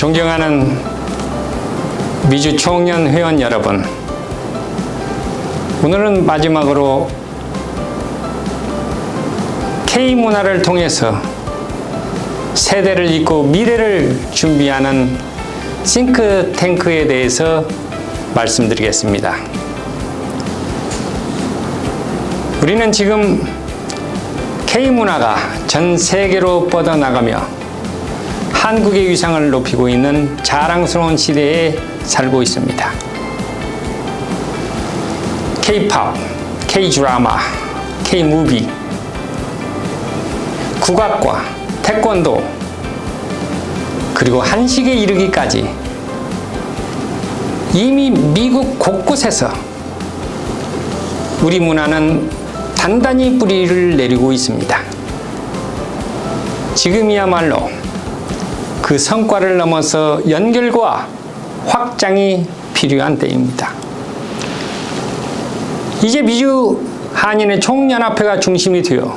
존경하는 미주 총연 회원 여러분, 오늘은 마지막으로 K 문화를 통해서 세대를 잇고 미래를 준비하는 싱크탱크에 대해서 말씀드리겠습니다. 우리는 지금 K 문화가 전 세계로 뻗어나가며 한국의 위상을 높이고 있는 자랑스러운 시대에 살고 있습니다. K-팝, K-드라마, K-무비, 국악과 태권도, 그리고 한식에 이르기까지 이미 미국 곳곳에서 우리 문화는 단단히 뿌리를 내리고 있습니다. 지금이야말로 그 성과를 넘어서 연결과 확장이 필요한 때입니다. 이제 미주 한인의 총연합회가 중심이 되어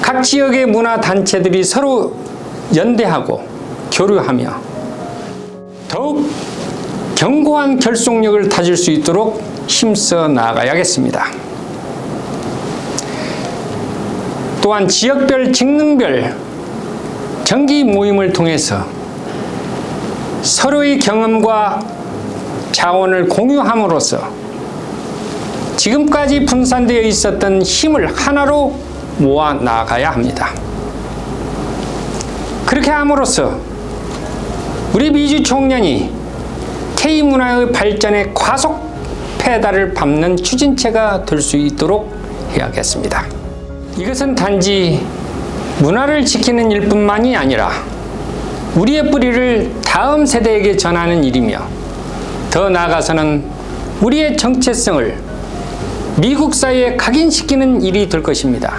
각 지역의 문화 단체들이 서로 연대하고 교류하며 더욱 견고한 결속력을 다질 수 있도록 힘써 나가야겠습니다. 또한 지역별 직능별 정기 모임을 통해서 서로의 경험과 자원을 공유함으로써 지금까지 분산되어 있었던 힘을 하나로 모아 나가야 합니다. 그렇게 함으로써 우리 미주 총련이 K 문화의 발전에 과속 페달을 밟는 추진체가 될 수 있도록 해야겠습니다. 이것은 단지 문화를 지키는 일뿐만이 아니라 우리의 뿌리를 다음 세대에게 전하는 일이며 더 나아가서는 우리의 정체성을 미국 사회에 각인시키는 일이 될 것입니다.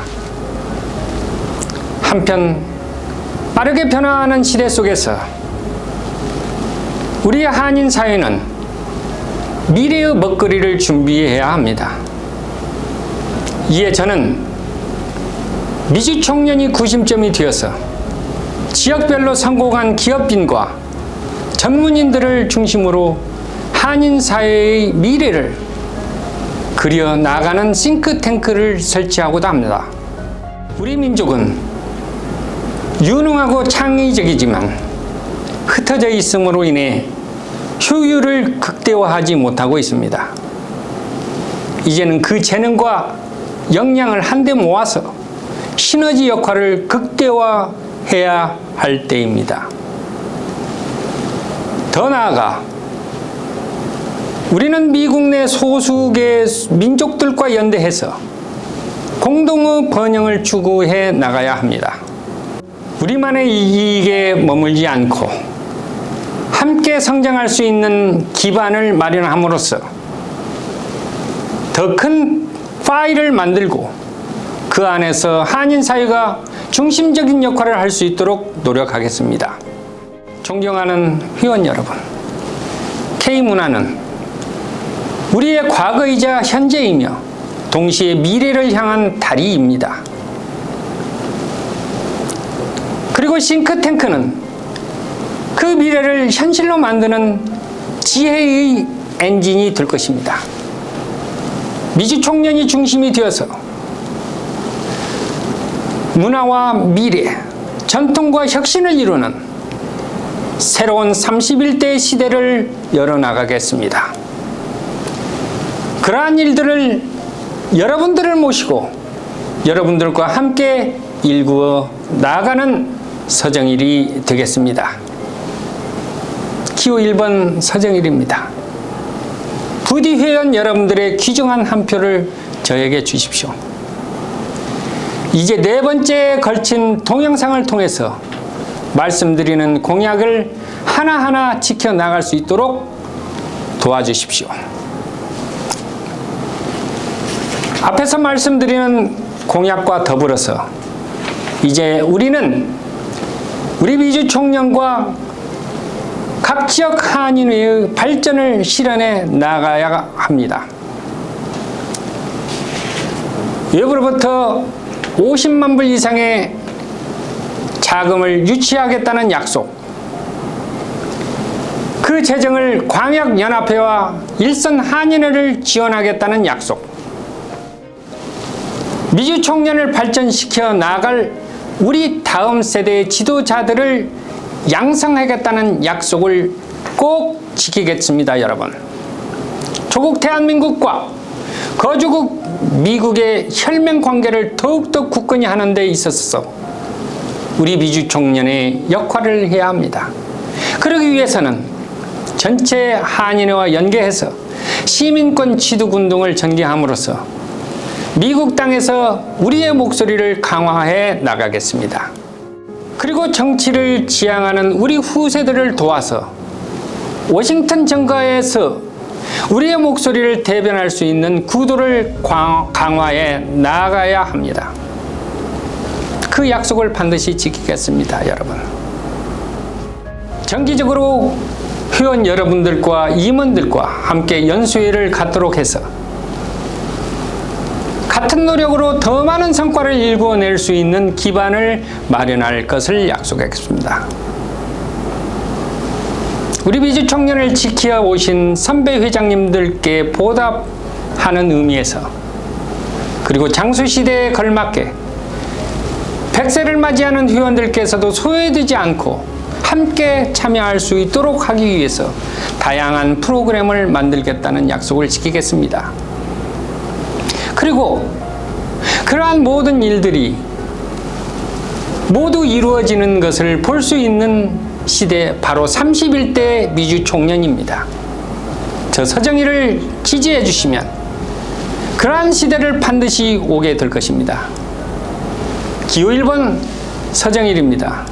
한편 빠르게 변화하는 시대 속에서 우리 한인 사회는 미래의 먹거리를 준비해야 합니다. 이에 저는 미주 청년이 구심점이 되어서 지역별로 성공한 기업인과 전문인들을 중심으로 한인 사회의 미래를 그려 나가는 싱크탱크를 설치하고도 합니다. 우리 민족은 유능하고 창의적이지만 흩어져 있음으로 인해 효율을 극대화하지 못하고 있습니다. 이제는 그 재능과 역량을 한데 모아서 시너지 역할을 극대화해야 할 때입니다. 더 나아가 우리는 미국 내 소수계 민족들과 연대해서 공동의 번영을 추구해 나가야 합니다. 우리만의 이익에 머물지 않고 함께 성장할 수 있는 기반을 마련함으로써 더 큰 파일을 만들고 그 안에서 한인 사회가 중심적인 역할을 할 수 있도록 노력하겠습니다. 존경하는 회원 여러분, K 문화는 우리의 과거이자 현재이며 동시에 미래를 향한 다리입니다. 그리고 싱크탱크는 그 미래를 현실로 만드는 지혜의 엔진이 될 것입니다. 미주 총련이 중심이 되어서 문화와 미래, 전통과 혁신을 이루는 새로운 31대 시대를 열어나가겠습니다. 그러한 일들을 여러분들을 모시고 여러분들과 함께 일구어 나아가는 서정일이 되겠습니다. 기호 1번 서정일입니다. 부디 회원 여러분들의 귀중한 한 표를 저에게 주십시오. 이제 네 번째에 걸친 동영상을 통해서 말씀드리는 공약을 하나하나 지켜나갈 수 있도록 도와주십시오. 앞에서 말씀드리는 공약과 더불어서 이제 우리는 우리 미주 총련과 각 지역 한인회의 발전을 실현해 나가야 합니다. 외부로부터 50만 불 이상의 자금을 유치하겠다는 약속, 그 재정을 광역연합회와 일선 한인회를 지원하겠다는 약속. 미주 청년을 발전시켜 나아갈 우리 다음 세대의 지도자들을 양성하겠다는 약속을 꼭 지키겠습니다, 여러분. 조국 대한민국과 거주국 미국의 혈맹 관계를 더욱더 굳건히 하는 데 있어서 우리 미주 청년의 역할을 해야 합니다. 그러기 위해서는 전체 한인회와 연계해서 시민권 취득 운동을 전개함으로써 미국 땅에서 우리의 목소리를 강화해 나가겠습니다. 그리고 정치를 지향하는 우리 후세들을 도와서 워싱턴 정가에서 우리의 목소리를 대변할 수 있는 구도를 광- 강화해 나가야 합니다. 그 약속을 반드시 지키겠습니다, 여러분. 정기적으로 회원 여러분들과 임원들과 함께 연수회를 갖도록 해서 같은 노력으로 더 많은 성과를 일궈낼 수 있는 기반을 마련할 것을 약속하겠습니다. 우리 미주 청년을 지켜 오신 선배 회장님들께 보답하는 의미에서 그리고 장수 시대에 걸맞게 100세를 맞이하는 회원들께서도 소외되지 않고 함께 참여할 수 있도록 하기 위해서 다양한 프로그램을 만들겠다는 약속을 지키겠습니다. 그리고 그러한 모든 일들이 모두 이루어지는 것을 볼 수 있는 시대 바로 31대 미주 총련입니다. 저 서정희를 지지해 주시면 그러한 시대를 반드시 오게 될 것입니다. 기호 1번 서정일입니다.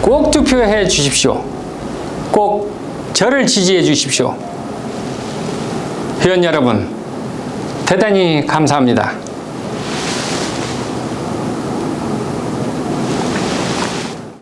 꼭 투표해 주십시오. 꼭 저를 지지해 주십시오. 회원 여러분, 대단히 감사합니다.